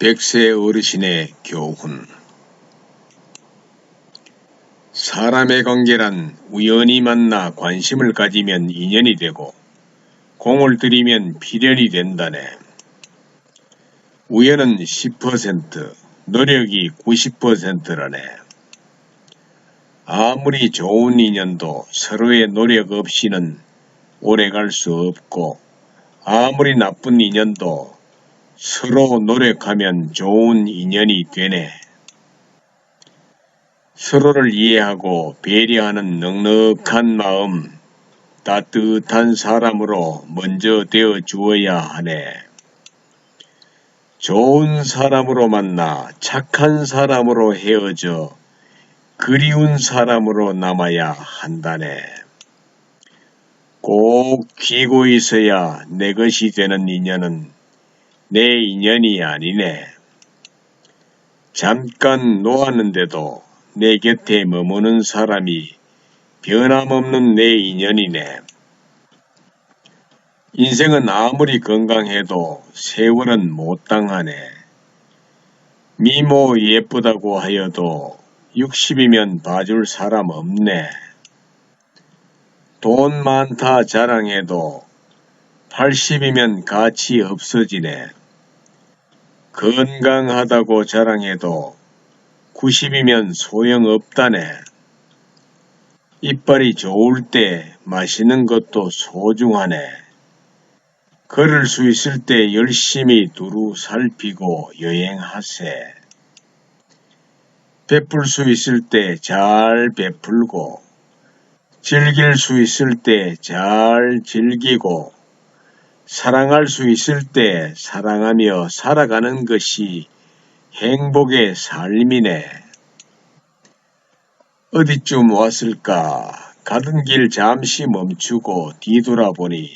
백세 어르신의 교훈 사람의 관계란 우연히 만나 관심을 가지면 인연이 되고 공을 들이면 필연이 된다네. 우연은 10%, 노력이 90%라네. 아무리 좋은 인연도 서로의 노력 없이는 오래 갈 수 없고 아무리 나쁜 인연도 서로 노력하면 좋은 인연이 되네. 서로를 이해하고 배려하는 넉넉한 마음, 따뜻한 사람으로 먼저 되어 주어야 하네. 좋은 사람으로 만나 착한 사람으로 헤어져 그리운 사람으로 남아야 한다네. 꼭 쥐고 있어야 내 것이 되는 인연은 내 인연이 아니네. 잠깐 놓았는데도 내 곁에 머무는 사람이 변함없는 내 인연이네. 인생은 아무리 건강해도 세월은 못 당하네. 미모 예쁘다고 하여도 60이면 봐줄 사람 없네. 돈 많다 자랑해도 80이면 가치 없어지네. 건강하다고 자랑해도 90이면 소용없다네. 이빨이 좋을 때 마시는 것도 소중하네. 걸을 수 있을 때 열심히 두루 살피고 여행하세. 베풀 수 있을 때 잘 베풀고, 즐길 수 있을 때 잘 즐기고, 사랑할 수 있을 때 사랑하며 살아가는 것이 행복의 삶이네. 어디쯤 왔을까? 가던 길 잠시 멈추고 뒤돌아보니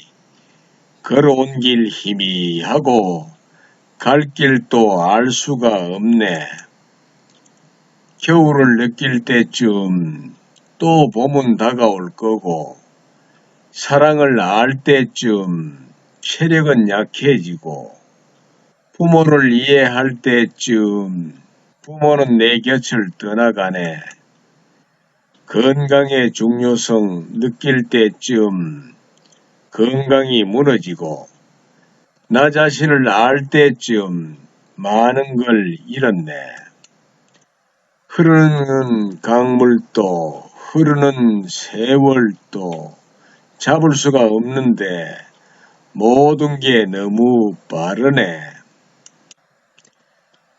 걸어온 길 희미하고 갈 길도 알 수가 없네. 겨울을 느낄 때쯤 또 봄은 다가올 거고 사랑을 알 때쯤 체력은 약해지고 부모를 이해할 때쯤 부모는 내 곁을 떠나가네. 건강의 중요성 느낄 때쯤 건강이 무너지고 나 자신을 알 때쯤 많은 걸 잃었네. 흐르는 강물도 흐르는 세월도 잡을 수가 없는데 모든 게 너무 빠르네.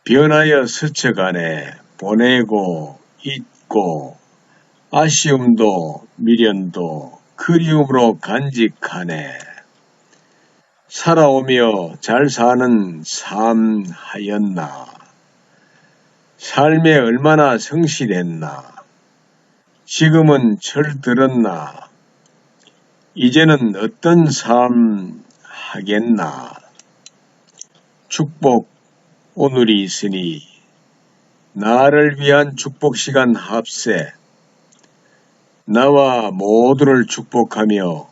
변하여 스쳐가네. 보내고 잊고 아쉬움도 미련도 그리움으로 간직하네. 살아오며 잘 사는 삶 하였나. 삶에 얼마나 성실했나. 지금은 철 들었나. 이제는 어떤 삶 하겠나. 축복 오늘이 있으니 나를 위한 축복 시간 합세. 나와 모두를 축복하며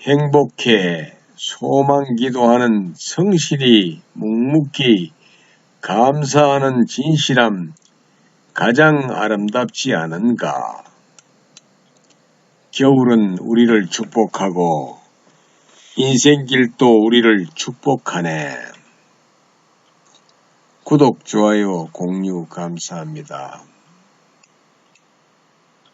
행복해 소망 기도하는 성실히 묵묵히 감사하는 진실함 가장 아름답지 않은가. 겨울은 우리를 축복하고 인생길도 우리를 축복하네. 구독, 좋아요, 공유 감사합니다.